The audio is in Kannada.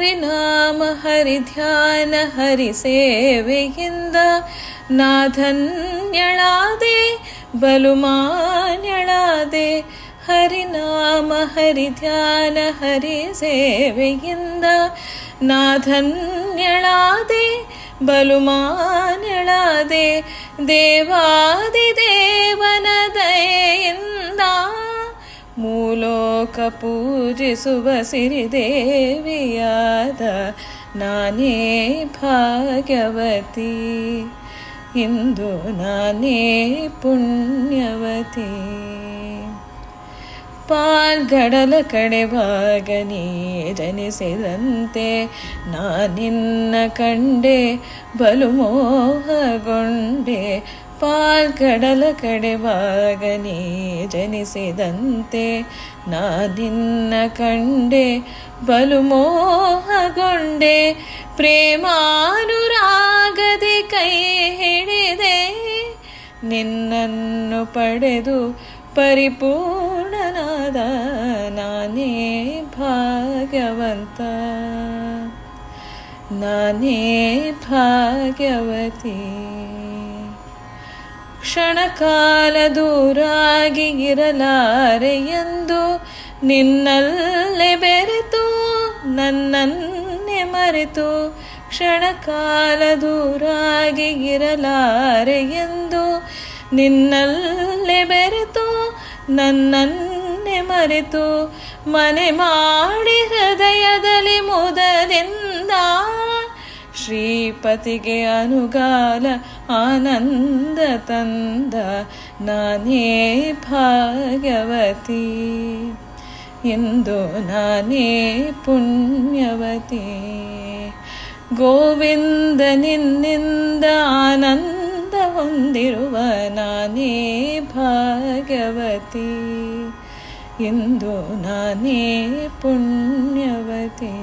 ഹരിനാമ ഹരിധ്യാന ഹരിസേവയിന്ത നാഥന്യളാതെ ബലുമാനളാതെ ഹരിനാമ ഹരിധ്യാന ഹരിസേവയിന്ത നാഥന്യളാതെ ബലുമാനളാതെ ദേവാദിദേവനദയ ಮೂಲೋಕ ಪೂಜಿಸುವ ಸಿರಿದೇವಿಯಾದ ನಾನೇ ಭಾಗ್ಯವತಿ. ಇಂದು ನಾನೇ ಪುಣ್ಯವತಿ. ಪಾಲ್ಗಡಲ ಕಡೆವಾಗ ನೀ ಜನಿಸಿದಂತೆ ನಾನಿನ್ನ ಕಂಡೆ ಬಲು ಮೋಹಗೊಂಡೆ. ಪಾಲ್ಗಡಲ ಕಡೆವಾಗ ನೀ ಜನಿಸಿದಂತೆ ನಾನಿನ್ನ ಕಂಡೆ ಬಲು ಮೋಹಗೊಂಡೆ ಪ್ರೇಮಾನುರಾಗದೆ ಕೈ ಹಿಡಿದೆ ನಿನ್ನನ್ನು ಪಡೆದು ಪರಿಪೂರ್ಣನಾದ ನಾನೇ ಭಾಗ್ಯವಂತ. ನಾನೇ ಭಾಗ್ಯವತಿ. ಕ್ಷಣಕಾಲ ದೂರಾಗಿ ಇರಲಾರೆ ಎಂದು ನಿನ್ನಲ್ಲೇ ಬೆರೆತು, ನನ್ನನ್ನೇ ಮರೆತು ಕ್ಷಣಕಾಲ ದೂರಾಗಿ ಇರಲಾರೆ ಎಂದು ನಿನ್ನಲ್ಲೇ ಬೆರೆತು, ನನ್ನನ್ನೇ ಮರೆತು ಮನೆ ಮಾಡಿ ಹೃದಯದಲ್ಲಿ ಮುದದಿಂದ ಶ್ರೀಪತಿಗೆ ಅನುಗಾಲ ಆನಂದ ತಂದ ನಾನೇ ಭಾಗ್ಯವತಿ ಎಂದು ನಾನೇ ಪುಣ್ಯವತಿ ಗೋವಿಂದ ನಿನ್ನಿಂದ ಆನಂದ ಹೊಂದಿರುವ ನಾನೇ ಭಾಗ್ಯವತಿ ಎಂದು ನಾನೇ ಪುಣ್ಯವತಿ